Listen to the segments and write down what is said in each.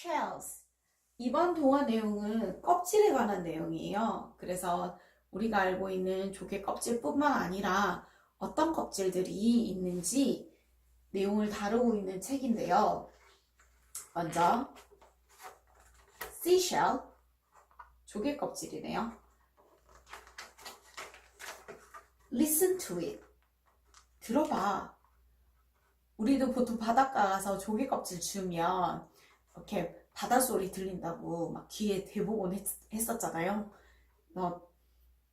shells. 이번 동화 내용은 껍질에 관한 내용이에요. 그래서 우리가 알고 있는 조개 껍질뿐만 아니라 어떤 껍질들이 있는지 내용을 다루고 있는 책인데요. 먼저 seashell 조개 껍질이네요. Listen to it. 들어봐. 우리도 보통 바닷가 가서 조개 껍질 주면 이렇게 바닷소리 들린다고 막 귀에 대보곤 했, 했었잖아요. 어,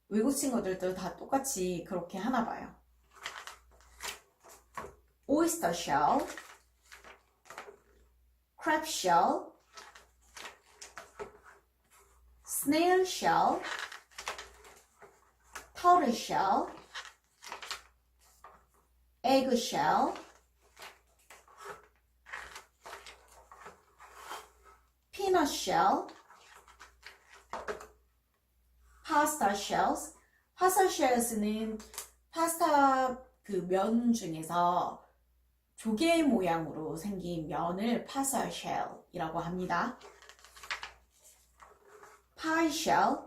외국 친구들도 다 똑같이 그렇게 하나 봐요. oyster shell, crab shell, snail shell, turtle shell, egg shell, peanut shell, pasta shells. pasta shells는 파스타 그 면 중에서 조개 모양으로 생긴 면을 pasta shell이라고 합니다. pie shell.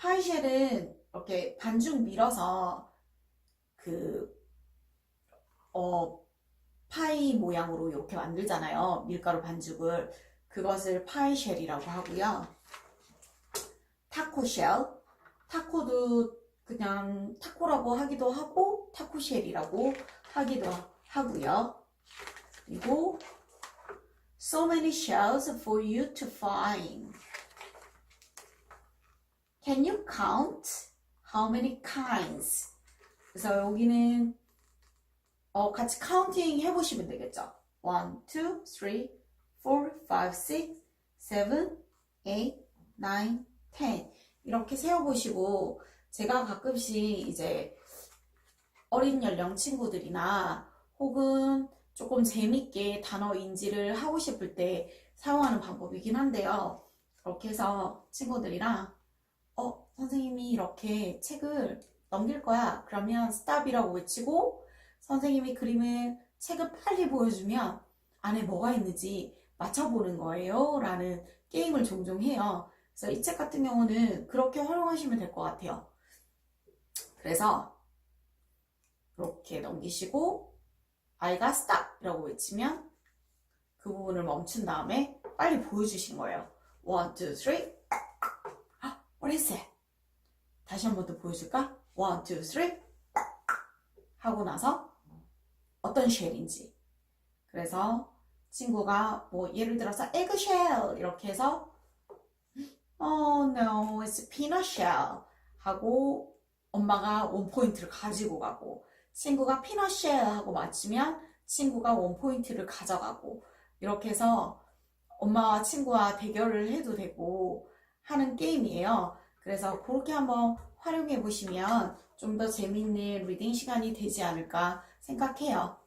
pie shell은 이렇게 반죽 밀어서 그, 어, 파이 모양으로 이렇게 만들잖아요. 밀가루 반죽을. 그것을 파이쉘이라고 하고요. 타코쉘. 타코도 그냥 타코라고 하기도 하고 타코쉘이라고 하기도 하고요. 그리고 so many shells for you to find. Can you count how many kinds? 그래서 여기는 어, 같이 카운팅 해보시면 되겠죠. 1, 2, 3, 4, 5, 6, 7, 8, 9, 10 이렇게 세어보시고 제가 가끔씩 이제 어린 연령 친구들이나 혹은 조금 재밌게 단어 인지를 하고 싶을 때 사용하는 방법이긴 한데요. 그렇게 해서 친구들이랑 어, 선생님이 이렇게 책을 넘길 거야. 그러면 stop이라고 외치고 선생님이 그림을 책을 빨리 보여주면 안에 뭐가 있는지 맞춰보는 거예요. 라는 게임을 종종 해요. 그래서 이 책 같은 경우는 그렇게 활용하시면 될 것 같아요. 그래서 이렇게 넘기시고 아이가 stop 이라고 외치면 그 부분을 멈춘 다음에 빨리 보여주신 거예요. one, two, three. 아, what is it? 다시 한 번 더 보여줄까? one, two, three. 하고 나서 어떤 쉘인지. 그래서 친구가 뭐 예를 들어서 eggshell 이렇게 해서 oh no, it's peanut shell 하고 엄마가 원 포인트를 가지고 가고 친구가 peanut shell 하고 맞추면 친구가 원 포인트를 가져가고 이렇게 해서 엄마와 친구와 대결을 해도 되고 하는 게임이에요. 그래서 그렇게 한번 활용해 보시면 좀 더 재밌는 리딩 시간이 되지 않을까 생각해요.